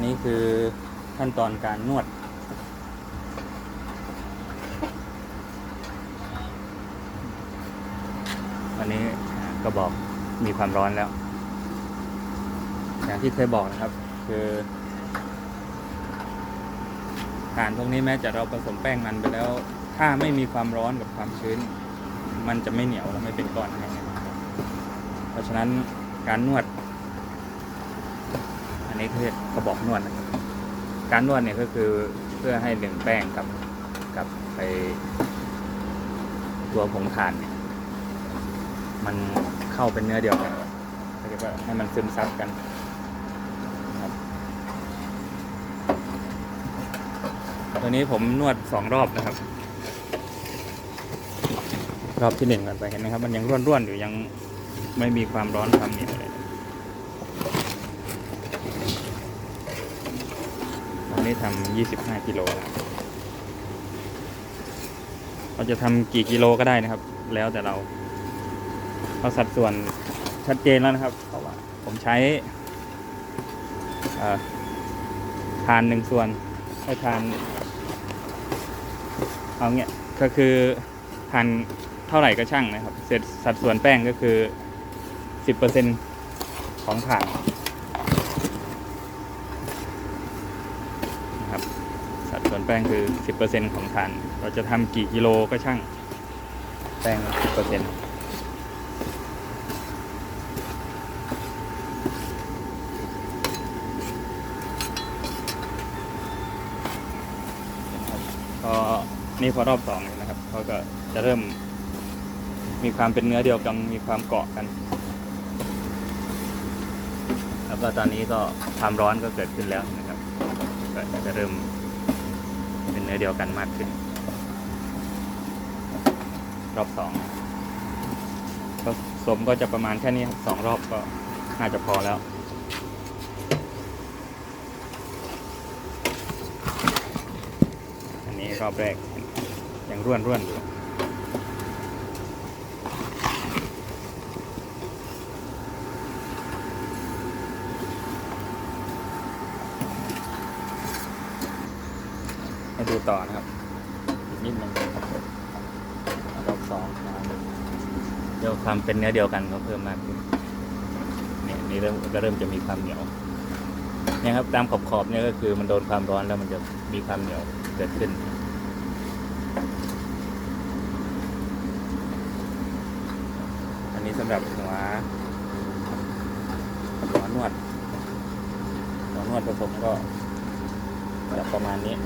นนี้คือขั้นตอนการนวด อันนี้กระบอกมีความร้อนแล้ว อย่างที่เคยบอกนะครับ คือฐานพวกนี้แม้จะเราผสมแป้งมันไปแล้ว ถ้าไม่มีความร้อนกับความชื้น มันจะไม่เหนียวและไม่เป็นก้อนให้นะครับเพราะฉะนั้นการนวด นี้คือกระบอกนวดนะครับการนวดเนี่ยก็คือเพื่อให้หนึ่งแป้งกับกับไปตัวผงถ่านเนี่ยมันเข้าเป็นเนื้อเดียวกันเขาเรียกว่าให้มันซึมซับกันครับตัวนี้ผมนวดสองรอบนะครับ รอบที่หนึ่งกันไปเห็นไหมครับ มันยังร่วนๆอยู่ยังไม่มีความร้อนความเหนียวเลยตอ นี้ทำยี่สิบห้ากิโลครับเราจะทำกี่กิโลก็ได้นะครับ แล้วแต่เราเอาสัดส่วนชัดเจนแล้วนะครับเพราะว่าผมใช้ทานหนึ่งส่วนให้ทานเอาเงี้ยก็คือทานเท่าไหร่ก็ช่างนะครับ เสร็จสัดส่วนแป้งก็คือสิบเปอร์เซ็นของถ่านนะครับ ส่วนแป้งคือสิบเปอร์เซ็นของถ่าน เราจะทำกี่กิโลก็ช่าง แป้งสิบเปอร์เซ็นต์พอนี่พอรอบสองนะครับเขาก็จะเริ่มมีความเป็นเนื้อเดียวกันมีความเกาะกัน แล้วก็ตอนนี้ก็ความร้อนก็เกิดขึ้นแล้วนะครับ ก็จะเริ่ม นเนื้อเดียวกันมากขึ้น รอบสองผสมก็จะประมาณแค่นี้สองรอบก็น่าจะพอแล้วอันนี้รอบแรกยังร่วนร่วนอยู่ ดูต่อนะครับ นิดนึงรอบสองนะครับเดี๋ยวความเป็นเนื้อเดียวกันก็เพิ่มมากขึ้นเนี่ยนี่เริ่มก็เริ่มจะมีความเหนียวเนี่ยครับตามขอบขอบเนี่ยก็คือมันโดนความร้อนแล้วมันจะมีความเหนียวเกิดขึ้น อันนี้สำหรับหัวหัวนวดหัวนวดผสมก็จะประมาณนี้